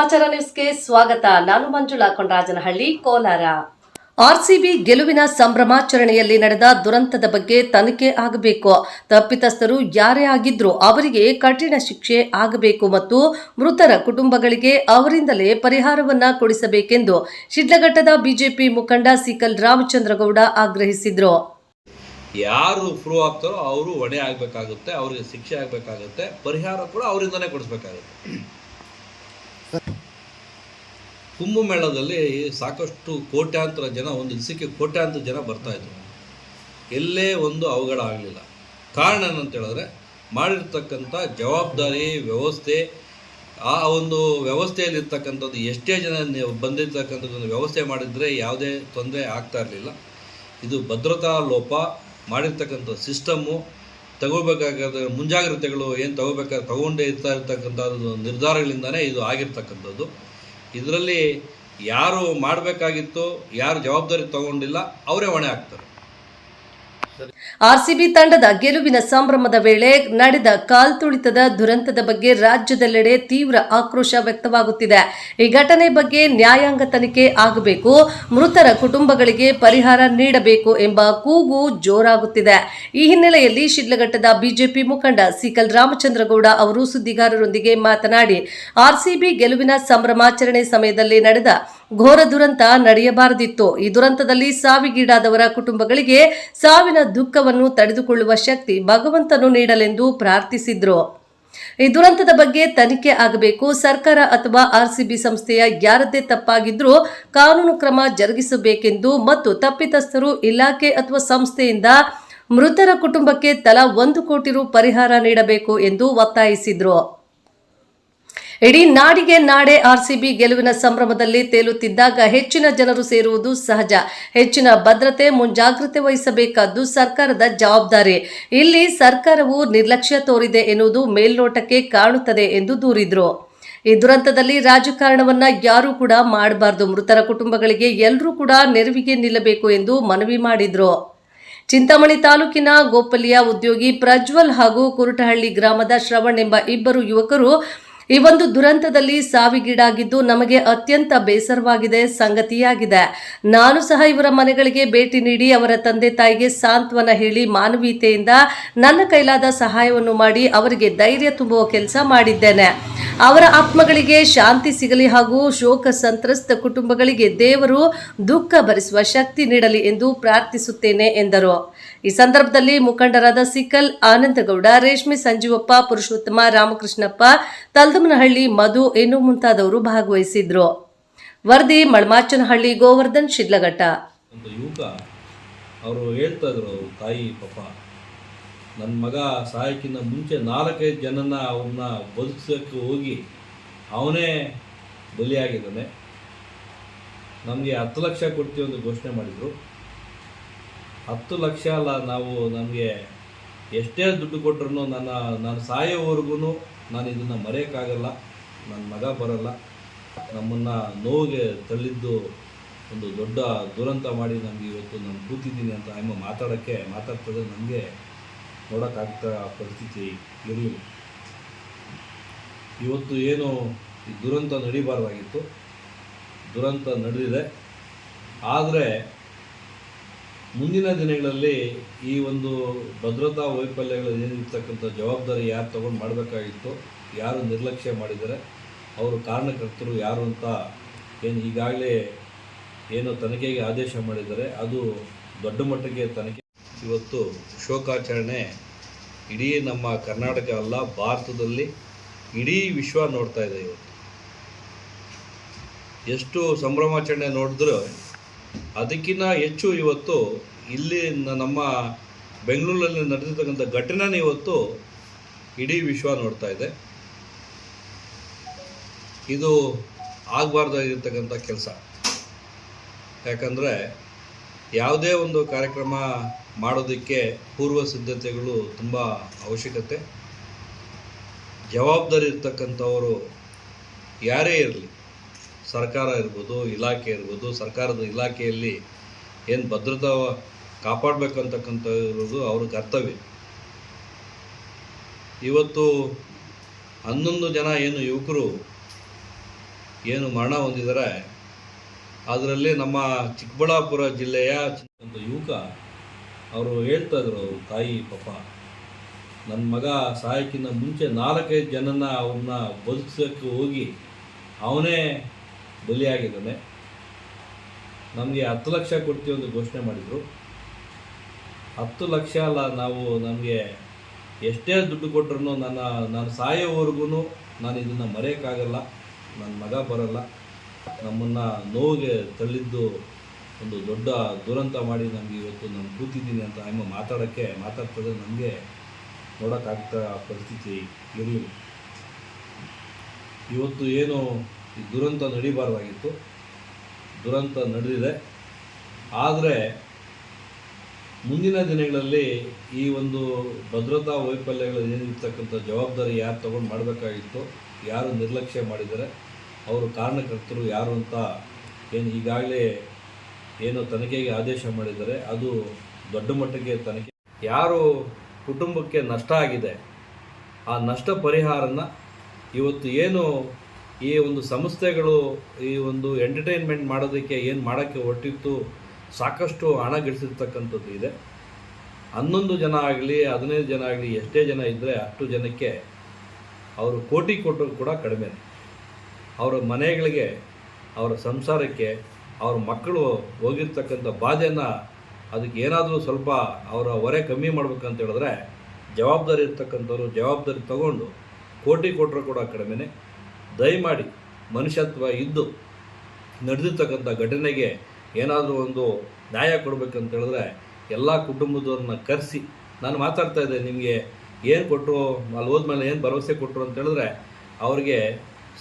ಸಮಾಚಾರ ನ್ಯೂಸ್ಗೆ ಸ್ವಾಗತ. ನಾನು ಮಂಜುಳಾ ಕೊಂಡರಾಜನಹಳ್ಳಿ ಕೋಲಾರ. ಆರ್ಸಿಬಿ ಗೆಲುವಿನ ಸಂಭ್ರಮಾಚರಣೆಯಲ್ಲಿ ನಡೆದ ದುರಂತದ ಬಗ್ಗೆ ತನಿಖೆ ಆಗಬೇಕು. ತಪ್ಪಿತಸ್ಥರು ಯಾರೇ ಆಗಿದ್ರೂ ಅವರಿಗೆ ಕಠಿಣ ಶಿಕ್ಷೆ ಆಗಬೇಕು ಮತ್ತು ಮೃತರ ಕುಟುಂಬಗಳಿಗೆ ಅವರಿಂದಲೇ ಪರಿಹಾರವನ್ನ ಕೊಡಿಸಬೇಕೆಂದು ಶಿಡ್ಲಘಟ್ಟದ ಬಿಜೆಪಿ ಮುಖಂಡ ಸಿಕಲ್ ರಾಮಚಂದ್ರಗೌಡ ಆಗ್ರಹಿಸಿದ್ರು. ಯಾರು ಪ್ರೂವ್ ಆಗ್ತಾರೋ ಅವರು ಹೊಣೆ ಆಗಬೇಕಾಗುತ್ತೆ, ಅವರಿಗೆ ಶಿಕ್ಷೆ ಆಗಬೇಕಾಗುತ್ತೆ, ಪರಿಹಾರ ಕೂಡ ಅವರಿಂದನೇ ಕೊಡಿಸ್ಬೇಕಾಗುತ್ತೆ. ಕುಂಭಮೇಳದಲ್ಲಿ ಸಾಕಷ್ಟು ಕೋಟ್ಯಾಂತರ ಜನ, ಒಂದು ದಿವಸಕ್ಕೆ ಕೋಟ್ಯಾಂತರ ಜನ ಬರ್ತಾ ಇದ್ರು. ಎಲ್ಲೇ ಒಂದು ಅವಘಡ ಆಗಲಿಲ್ಲ ಕಾರಣ ಏನಂತ ಹೇಳಿದ್ರೆ, ಮಾಡಿರ್ತಕ್ಕಂಥ ಜವಾಬ್ದಾರಿ, ವ್ಯವಸ್ಥೆ, ಆ ಒಂದು ವ್ಯವಸ್ಥೆಯಲ್ಲಿರ್ತಕ್ಕಂಥದ್ದು, ಎಷ್ಟೇ ಜನ ನೀವು ಬಂದಿರ್ತಕ್ಕಂಥದ್ದು ವ್ಯವಸ್ಥೆ ಮಾಡಿದರೆ ಯಾವುದೇ ತೊಂದರೆ ಆಗ್ತಾ ಇರಲಿಲ್ಲ. ಇದು ಭದ್ರತಾ ಲೋಪ, ಮಾಡಿರ್ತಕ್ಕಂಥ ಸಿಸ್ಟಮ್ಮು ತಗೋಬೇಕಾದ ಮುಂಜಾಗ್ರತೆಗಳು ಏನು ತಗೋಬೇಕಾದ್ರೆ ತಗೊಂಡೇ ಇರ್ತಾ ಇರ್ತಕ್ಕಂಥ ನಿರ್ಧಾರಗಳಿಂದನೇ ಇದು ಆಗಿರ್ತಕ್ಕಂಥದ್ದು. ಇದರಲ್ಲಿ ಯಾರು ಮಾಡಬೇಕಾಗಿತ್ತು, ಯಾರು ಜವಾಬ್ದಾರಿ ತಗೊಂಡಿಲ್ಲ, ಅವರೇ ಹೊಣೆ ಆಗ್ತಾರೆ ಆರ್ಸಿಬಿ ತಂಡದ ಗೆಲುವಿನ ಸಂಭ್ರಮದ ವೇಳೆ ನಡೆದ ಕಾಲ್ತುಳಿತದ ದುರಂತದ ಬಗ್ಗೆ ರಾಜ್ಯದೆಲ್ಲೆಡೆ ತೀವ್ರ ಆಕ್ರೋಶ ವ್ಯಕ್ತವಾಗುತ್ತಿದೆ. ಈ ಘಟನೆ ಬಗ್ಗೆ ನ್ಯಾಯಾಂಗ ತನಿಖೆ ಆಗಬೇಕು, ಮೃತರ ಕುಟುಂಬಗಳಿಗೆ ಪರಿಹಾರ ನೀಡಬೇಕು ಎಂಬ ಕೂಗು ಜೋರಾಗುತ್ತಿದೆ. ಈ ಹಿನ್ನೆಲೆಯಲ್ಲಿ ಶಿಡ್ಲಘಟ್ಟದ ಬಿಜೆಪಿ ಮುಖಂಡ ಸಿಕಲ್ ರಾಮಚಂದ್ರಗೌಡ ಅವರು ಸುದ್ದಿಗಾರರೊಂದಿಗೆ ಮಾತನಾಡಿ, ಆರ್ಸಿಬಿ ಗೆಲುವಿನ ಸಂಭ್ರಮಾಚರಣೆ ಸಮಯದಲ್ಲಿ ನಡೆದ ಘೋರ ದುರಂತ ನಡೆಯಬಾರದಿತ್ತು. ಈ ದುರಂತದಲ್ಲಿ ಸಾವಿಗೀಡಾದವರ ಕುಟುಂಬಗಳಿಗೆ ಸಾವಿನ ದುಃಖವನ್ನು ತಡೆದುಕೊಳ್ಳುವ ಶಕ್ತಿ ಭಗವಂತನು ನೀಡಲೆಂದು ಪ್ರಾರ್ಥಿಸಿದ್ರು. ಈ ದುರಂತದ ಬಗ್ಗೆ ತನಿಖೆ ಆಗಬೇಕು. ಸರ್ಕಾರ ಅಥವಾ ಆರ್ಸಿಬಿ ಸಂಸ್ಥೆಯ ಯಾರದ್ದೇ ತಪ್ಪಾಗಿದ್ರೂ ಕಾನೂನು ಕ್ರಮ ಜರುಗಿಸಬೇಕೆಂದು ಮತ್ತು ತಪ್ಪಿತಸ್ಥರು ಇಲಾಖೆ ಅಥವಾ ಸಂಸ್ಥೆಯಿಂದ ಮೃತರ ಕುಟುಂಬಕ್ಕೆ ತಲಾ ಒಂದು ಕೋಟಿ ರು ಪರಿಹಾರ ನೀಡಬೇಕು ಎಂದು ಒತ್ತಾಯಿಸಿದ್ರು. ಇಡೀ ನಾಡಿಗೆ ನಾಡೆ ಆರ್ಸಿಬಿ ಗೆಲುವಿನ ಸಂಭ್ರಮದಲ್ಲಿ ತೇಲುತ್ತಿದ್ದಾಗ ಹೆಚ್ಚಿನ ಜನರು ಸೇರುವುದು ಸಹಜ. ಹೆಚ್ಚಿನ ಭದ್ರತೆ, ಮುಂಜಾಗ್ರತೆ ವಹಿಸಬೇಕಾದ್ದು ಸರ್ಕಾರದ ಜವಾಬ್ದಾರಿ. ಇಲ್ಲಿ ಸರ್ಕಾರವು ನಿರ್ಲಕ್ಷ್ಯ ತೋರಿದೆ ಎನ್ನುವುದು ಮೇಲ್ನೋಟಕ್ಕೆ ಕಾಣುತ್ತದೆ ಎಂದು ದೂರಿದರು. ಈ ದುರಂತದಲ್ಲಿ ರಾಜಕಾರಣವನ್ನ ಯಾರೂ ಕೂಡ ಮಾಡಬಾರದು. ಮೃತರ ಕುಟುಂಬಗಳಿಗೆ ಎಲ್ಲರೂ ಕೂಡ ನೆರವಿಗೆ ನಿಲ್ಲಬೇಕು ಎಂದು ಮನವಿ ಮಾಡಿದ್ರು. ಚಿಂತಾಮಣಿ ತಾಲೂಕಿನ ಗೋಪಲಿಯ ಉದ್ಯೋಗಿ ಪ್ರಜ್ವಲ್ ಹಾಗೂ ಕುರುಟಹಳ್ಳಿ ಗ್ರಾಮದ ಶ್ರವಣ್ ಎಂಬ ಇಬ್ಬರು ಯುವಕರು ಈ ಒಂದು ದುರಂತದಲ್ಲಿ ಸಾವಿಗೀಡಾಗಿದ್ದು ನಮಗೆ ಅತ್ಯಂತ ಬೇಸರವಾಗಿದೆ, ಸಂಗತಿಯಾಗಿದೆ. ನಾನು ಸಹ ಇವರ ಮನೆಗಳಿಗೆ ಭೇಟಿ ನೀಡಿ ಅವರ ತಂದೆ ತಾಯಿಗೆ ಸಾಂತ್ವನ ಹೇಳಿ ಮಾನವೀಯತೆಯಿಂದ ನನ್ನ ಕೈಲಾದ ಸಹಾಯವನ್ನು ಮಾಡಿ ಅವರಿಗೆ ಧೈರ್ಯ ತುಂಬುವ ಕೆಲಸ ಮಾಡಿದ್ದೇನೆ. ಅವರ ಆತ್ಮಗಳಿಗೆ ಶಾಂತಿ ಸಿಗಲಿ ಹಾಗೂ ಶೋಕ ಸಂತ್ರಸ್ತ ಕುಟುಂಬಗಳಿಗೆ ದೇವರು ದುಃಖ ಭರಿಸುವ ಶಕ್ತಿ ನೀಡಲಿ ಎಂದು ಪ್ರಾರ್ಥಿಸುತ್ತೇನೆ ಎಂದರು. ಈ ಸಂದರ್ಭದಲ್ಲಿ ಮುಖಂಡರಾದ ಸಿಕಲ್ ಆನಂದಗೌಡ, ರೇಷ್ಮೆ ಸಂಜೀವಪ್ಪ, ಪುರುಷೋತ್ತಮ ರಾಮಕೃಷ್ಣಪ್ಪ ತಲ್ದಮನಹಳ್ಳಿ ಮಧು ಇನ್ನು ಮುಂತಾದವರು ಭಾಗವಹಿಸಿದ್ರು. ವರದಿ ಮಳಮಾಚನಹಳ್ಳಿ ಗೋವರ್ಧನ್ ಶಿಡ್ಲಘಟ್ಟ. ಒಂದು ಯುವಕ, ಅವರು ಹೇಳ್ತಾ ಇದ್ರು, ತಾಯಿ, ಪಾಪ ನನ್ನ ಮಗ ಸಾಯಕ್ಕಿಂತ ಮುಂಚೆ ನಾಲ್ಕೈದು ಜನನ ಅವನ್ನ ಬದುಕಿಸೋಕ್ಕೆ ಹೋಗಿ ಅವನೇ ಬಲಿಯಾಗಿದ್ದಾನೆ. ನಮಗೆ ಹತ್ತು ಲಕ್ಷ ಕೊಡ್ತೀವಿ ಅಂತ ಘೋಷಣೆ ಮಾಡಿದರು. ಹತ್ತು ಲಕ್ಷ ಅಲ್ಲ, ನಾವು ನಮಗೆ ಎಷ್ಟೇ ದುಡ್ಡು ಕೊಟ್ಟರು ನನ್ನ ನಾನು ಸಾಯೋವರೆಗೂ ನಾನು ಇದನ್ನು ಮರೆಯೋಕ್ಕಾಗಲ್ಲ ನನ್ನ ಮಗ ಬರಲ್ಲ. ನಮ್ಮನ್ನು ನೋವಿಗೆ ತಳ್ಳಿದ್ದು ಒಂದು ದೊಡ್ಡ ದುರಂತ ಮಾಡಿ ನಮಗೆ ಇವತ್ತು ನಾನು ಕೂತಿದ್ದೀನಿ ಅಂತ ಅಮ್ಮ ಮಾತಾಡೋಕ್ಕೆ ಮಾತಾಡ್ತದೆ ನನಗೆ ನೋಡೋಕ್ಕಾಗ್ತಾ ಪರಿಸ್ಥಿತಿ ಇರಲಿಲ್ಲ ಇವತ್ತು ಏನು ಈ ದುರಂತ ನಡಿಬಾರ್ದಾಗಿತ್ತು. ದುರಂತ ನಡೆದಿದೆ. ಆದರೆ ಮುಂದಿನ ದಿನಗಳಲ್ಲಿ ಈ ಒಂದು ಭದ್ರತಾ ವೈಫಲ್ಯಗಳು ಏನಿರ್ತಕ್ಕಂಥ ಜವಾಬ್ದಾರಿ ಯಾರು ತಗೊಂಡು ಮಾಡಬೇಕಾಗಿತ್ತು, ಯಾರು ನಿರ್ಲಕ್ಷ್ಯ ಮಾಡಿದರೆ ಅವರು ಕಾರಣಕರ್ತರು ಯಾರು ಅಂತ ಏನು ಈಗಾಗಲೇ ಏನು ತನಿಖೆಗೆ ಆದೇಶ ಮಾಡಿದ್ದಾರೆ, ಅದು ದೊಡ್ಡ ಮಟ್ಟಿಗೆ ತನಿಖೆ. ಇವತ್ತು ಶೋಕಾಚರಣೆ ಇಡೀ ನಮ್ಮ ಕರ್ನಾಟಕ ಅಲ್ಲ, ಭಾರತದಲ್ಲಿ ಇಡೀ ವಿಶ್ವ ನೋಡ್ತಾ ಇದೆ ಇವತ್ತು. ಎಷ್ಟು ಸಂಭ್ರಮಾಚರಣೆ ನೋಡಿದ್ರೆ ಅದಕ್ಕಿಂತ ಹೆಚ್ಚು ಇವತ್ತು ಇಲ್ಲಿ ನಮ್ಮ ಬೆಂಗಳೂರಲ್ಲಿ ನಡೆದಿರ್ತಕ್ಕಂಥ ಘಟನೆನೇ ಇವತ್ತು ಇಡೀ ವಿಶ್ವ ನೋಡ್ತಾ ಇದೆ. ಇದು ಆಗಬಾರ್ದಾಗಿರ್ತಕ್ಕಂಥ ಕೆಲಸ. ಯಾಕಂದರೆ ಯಾವುದೇ ಒಂದು ಕಾರ್ಯಕ್ರಮ ಮಾಡೋದಕ್ಕೆ ಪೂರ್ವ ಸಿದ್ಧತೆಗಳು ತುಂಬ ಅವಶ್ಯಕತೆ. ಜವಾಬ್ದಾರಿ ಇರ್ತಕ್ಕಂಥವರು ಯಾರೇ ಇರಲಿ ಸರ್ಕಾರ ಇರ್ಬೋದು, ಇಲಾಖೆ ಇರ್ಬೋದು, ಸರ್ಕಾರದ ಇಲಾಖೆಯಲ್ಲಿ ಏನು ಭದ್ರತಾ ಕಾಪಾಡಬೇಕಂತಕ್ಕಂಥ ಇರೋದು ಅವ್ರ ಕರ್ತವ್ಯ. ಇವತ್ತು ಹನ್ನೊಂದು ಜನ ಏನು ಯುವಕರು ಏನು ಮರಣ ಹೊಂದಿದ್ದಾರೆ ಅದರಲ್ಲಿ ನಮ್ಮ ಚಿಕ್ಕಬಳ್ಳಾಪುರ ಜಿಲ್ಲೆಯ ಒಂದು ಯುವಕ ಅವರು ಹೇಳ್ತಾ ಇದ್ರು ತಾಯಿ, ಪಾಪ ನನ್ನ ಮಗ ಸಹಾಯಕ್ಕಿಂತ ಮುಂಚೆ ನಾಲ್ಕೈದು ಜನನ ಅವನ್ನ ಬದುಕಿಸೋಕ್ಕೆ ಹೋಗಿ ಅವನೇ ಬಲಿಯಾಗಿದ್ದಾನೆ. ನಮಗೆ ಹತ್ತು ಲಕ್ಷ ಕೊಡ್ತೀವಿ ಅಂತ ಘೋಷಣೆ ಮಾಡಿದರು. ಹತ್ತು ಲಕ್ಷ ಅಲ್ಲ, ನಾವು ನಮಗೆ ಎಷ್ಟೇ ದುಡ್ಡು ಕೊಟ್ಟರು ನನ್ನ, ನಾನು ಸಾಯೋವರೆಗೂ ನಾನು ಇದನ್ನು ಮರೆಯೋಕ್ಕಾಗಲ್ಲ. ನನ್ನ ಮಗ ಬರಲ್ಲ. ನಮ್ಮನ್ನು ನೋವಿಗೆ ತಳ್ಳಿದ್ದು ಒಂದು ದೊಡ್ಡ ದುರಂತ ಮಾಡಿ ನಮಗೆ ಇವತ್ತು ನಾನು ಕೂತಿದ್ದೀನಿ ಅಂತ ಅಮ್ಮ ಮಾತಾಡೋಕ್ಕೆ ಮಾತಾಡ್ತದೆ. ನಮಗೆ ನೋಡೋಕ್ಕಾಗ್ತಾ ಪರಿಸ್ಥಿತಿ ಇರಲಿಲ್ಲ ಇವತ್ತು ಏನು ಈ ದುರಂತ ನಡೀಬಾರ್ದಾಗಿತ್ತು. ದುರಂತ ನಡೆದಿದೆ. ಆದರೆ ಮುಂದಿನ ದಿನಗಳಲ್ಲಿ ಈ ಒಂದು ಭದ್ರತಾ ವೈಫಲ್ಯಗಳು ಏನಿರ್ತಕ್ಕಂಥ ಜವಾಬ್ದಾರಿ ಯಾರು ತಗೊಂಡು ಮಾಡಬೇಕಾಗಿತ್ತು, ಯಾರು ನಿರ್ಲಕ್ಷ್ಯ ಮಾಡಿದ್ದಾರೆ, ಅವರು ಕಾರಣಕರ್ತರು ಯಾರು ಅಂತ ಏನು ಈಗಾಗಲೇ ಏನು ತನಿಖೆಗೆ ಆದೇಶ ಮಾಡಿದ್ದಾರೆ, ಅದು ದೊಡ್ಡ ಮಟ್ಟಿಗೆ ತನಿಖೆ. ಯಾರು ಕುಟುಂಬಕ್ಕೆ ನಷ್ಟ ಆಗಿದೆ, ಆ ನಷ್ಟ ಪರಿಹಾರನ ಇವತ್ತು ಏನು ಈ ಒಂದು ಸಂಸ್ಥೆಗಳು ಈ ಒಂದು ಎಂಟರ್ಟೈನ್ಮೆಂಟ್ ಮಾಡೋದಕ್ಕೆ ಏನು ಮಾಡೋಕ್ಕೆ ಹೊಟ್ಟಿತ್ತು ಸಾಕಷ್ಟು ಹಣ ಗಳಿಸಿರ್ತಕ್ಕಂಥದ್ದು ಇದೆ. ಹನ್ನೊಂದು ಜನ ಆಗಲಿ, ಹದಿನೈದು ಜನ ಆಗಲಿ, ಎಷ್ಟೇ ಜನ ಇದ್ದರೆ ಅಷ್ಟು ಜನಕ್ಕೆ ಅವರು ಕೋಟಿ ಕೊಟ್ಟರು ಕೂಡ ಕಡಿಮೆ ಅವರ ಮನೆಗಳಿಗೆ, ಅವರ ಸಂಸಾರಕ್ಕೆ, ಅವ್ರ ಮಕ್ಕಳು ಹೋಗಿರ್ತಕ್ಕಂಥ ಬಾಧೆಯನ್ನು ಅದಕ್ಕೆ ಏನಾದರೂ ಸ್ವಲ್ಪ ಅವರ ಹೊರೆ ಕಮ್ಮಿ ಮಾಡ್ಬೇಕಂತ ಹೇಳಿದ್ರೆ ಜವಾಬ್ದಾರಿ ಇರ್ತಕ್ಕಂಥವ್ರು ಜವಾಬ್ದಾರಿ ತಗೊಂಡು ಕೋಟಿ ಕೊಟ್ಟರು ಕೂಡ ಕಡಿಮೆನೆ. ದಯಮಾಡಿ ಮನುಷ್ಯತ್ವ ಇದ್ದು ನಡೆದಿರ್ತಕ್ಕಂಥ ಘಟನೆಗೆ ಏನಾದರೂ ಒಂದು ನ್ಯಾಯ ಕೊಡಬೇಕಂತ ಹೇಳಿದ್ರೆ ಎಲ್ಲ ಕುಟುಂಬದವ್ರನ್ನ ಕರೆಸಿ. ನಾನು ಮಾತಾಡ್ತಾ ಇದ್ದೆ, ನಿಮಗೆ ಏನು ಕೊಟ್ಟರು ಅಲ್ಲಿ ಹೋದ್ಮೇಲೆ ಏನು ಭರವಸೆ ಕೊಟ್ಟರು ಅಂತ ಹೇಳಿದ್ರೆ ಅವ್ರಿಗೆ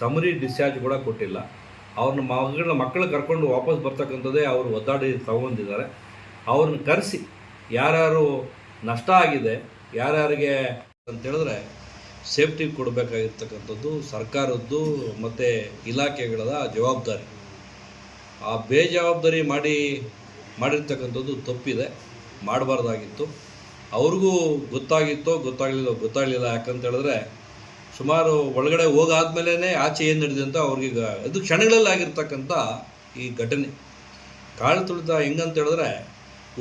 ಸಮರಿ ಡಿಸ್ಚಾರ್ಜ್ ಕೂಡ ಕೊಟ್ಟಿಲ್ಲ. ಅವ್ರನ್ನ ಮಗಳ ಮಕ್ಕಳು ಕರ್ಕೊಂಡು ವಾಪಸ್ ಬರ್ತಕ್ಕಂಥದ್ದೇ ಅವರು ಒದ್ದಾಡಿ ತಗೊಂಡಿದ್ದಾರೆ. ಅವ್ರನ್ನ ಕರೆಸಿ, ಯಾರ್ಯಾರು ನಷ್ಟ ಆಗಿದೆ, ಯಾರ್ಯಾರಿಗೆ ಅಂತ ಹೇಳಿದ್ರೆ ಸೇಫ್ಟಿ ಕೊಡಬೇಕಾಗಿರ್ತಕ್ಕಂಥದ್ದು ಸರ್ಕಾರದ್ದು ಮತ್ತು ಇಲಾಖೆಗಳ ಜವಾಬ್ದಾರಿ. ಆ ಬೇಜವಾಬ್ದಾರಿ ಮಾಡಿ, ಮಾಡಿರ್ತಕ್ಕಂಥದ್ದು ತಪ್ಪಿದೆ, ಮಾಡಬಾರ್ದಾಗಿತ್ತು. ಅವ್ರಿಗೂ ಗೊತ್ತಾಗಿತ್ತೋ, ಗೊತ್ತಾಗಲಿಲ್ಲ ಗೊತ್ತಾಗಲಿಲ್ಲ ಯಾಕಂತೇಳಿದ್ರೆ ಸುಮಾರು ಒಳಗಡೆ ಹೋಗಾದ್ಮೇಲೆ ಆಚೆ ಏನು ನಡೆದಿದೆ ಅಂತ ಅವ್ರಿಗೆ ಅದು ಕ್ಷಣಗಳಲ್ಲಿ ಆಗಿರ್ತಕ್ಕಂಥ ಈ ಘಟನೆ. ಕಾಳು ತುಳಿತ ಹೆಂಗಂತ ಹೇಳಿದ್ರೆ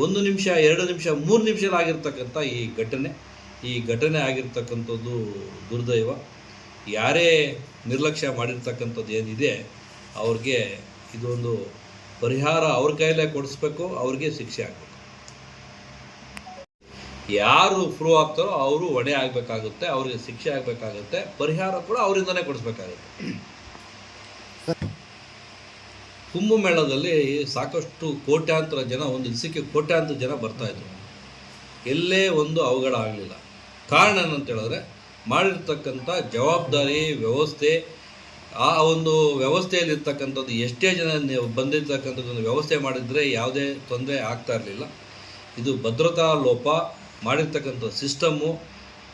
ಒಂದು ನಿಮಿಷ, ಎರಡು ನಿಮಿಷ, ಮೂರು ನಿಮಿಷದಲ್ಲಿ ಆಗಿರ್ತಕ್ಕಂಥ ಈ ಘಟನೆ. ಈ ಘಟನೆ ಆಗಿರ್ತಕ್ಕಂಥದ್ದು ದುರ್ದೈವ. ಯಾರೇ ನಿರ್ಲಕ್ಷ್ಯ ಮಾಡಿರ್ತಕ್ಕಂಥದ್ದು ಏನಿದೆ, ಅವ್ರಿಗೆ ಇದೊಂದು ಪರಿಹಾರ ಅವ್ರ ಕೈಲೇ ಕೊಡಿಸ್ಬೇಕು, ಅವ್ರಿಗೆ ಶಿಕ್ಷೆ ಆಗಬೇಕು. ಯಾರು ಪ್ರೂವ್ ಆಗ್ತಾರೋ ಅವರು ಹೊಣೆ ಆಗಬೇಕಾಗುತ್ತೆ, ಅವ್ರಿಗೆ ಶಿಕ್ಷೆ ಆಗಬೇಕಾಗುತ್ತೆ, ಪರಿಹಾರ ಕೂಡ ಅವರಿಂದನೇ ಕೊಡಿಸ್ಬೇಕಾಗುತ್ತೆ. ಕುಂಭಮೇಳದಲ್ಲಿ ಸಾಕಷ್ಟು ಕೋಟ್ಯಾಂತರ ಜನ, ಒಂದು ದಿವಸಕ್ಕೆ ಕೋಟ್ಯಾಂತರ ಜನ ಬರ್ತಾ ಇದ್ರು. ಎಲ್ಲೇ ಒಂದು ಅವಘಡ ಆಗಲಿಲ್ಲ ಕಾರಣ ಏನಂತ ಹೇಳಿದ್ರೆ, ಮಾಡಿರ್ತಕ್ಕಂಥ ಜವಾಬ್ದಾರಿ, ವ್ಯವಸ್ಥೆ, ಆ ಒಂದು ವ್ಯವಸ್ಥೆಯಲ್ಲಿರ್ತಕ್ಕಂಥದ್ದು, ಎಷ್ಟೇ ಜನ ನೀವು ಬಂದಿರ್ತಕ್ಕಂಥದ್ದನ್ನು ವ್ಯವಸ್ಥೆ ಮಾಡಿದರೆ ಯಾವುದೇ ತೊಂದರೆ ಆಗ್ತಾ ಇರಲಿಲ್ಲ. ಇದು ಭದ್ರತಾ ಲೋಪ ಮಾಡಿರ್ತಕ್ಕಂಥ ಸಿಸ್ಟಮ್ಮು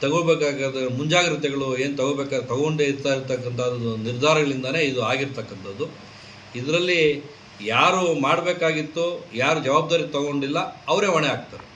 ತಗೋಬೇಕಾದ ಮುಂಜಾಗ್ರತೆಗಳು ಏನು ತಗೋಬೇಕಾದ್ರೆ ತಗೊಂಡೇ ಇರ್ತಾ ಇರ್ತಕ್ಕಂಥದ್ದು ನಿರ್ಧಾರಗಳಿಂದನೇ ಇದು ಆಗಿರ್ತಕ್ಕಂಥದ್ದು. ಇದರಲ್ಲಿ ಯಾರು ಮಾಡಬೇಕಾಗಿತ್ತು, ಯಾರು ಜವಾಬ್ದಾರಿ ತಗೊಂಡಿಲ್ಲ, ಅವರೇ ಹೊಣೆ ಆಗ್ತಾರೆ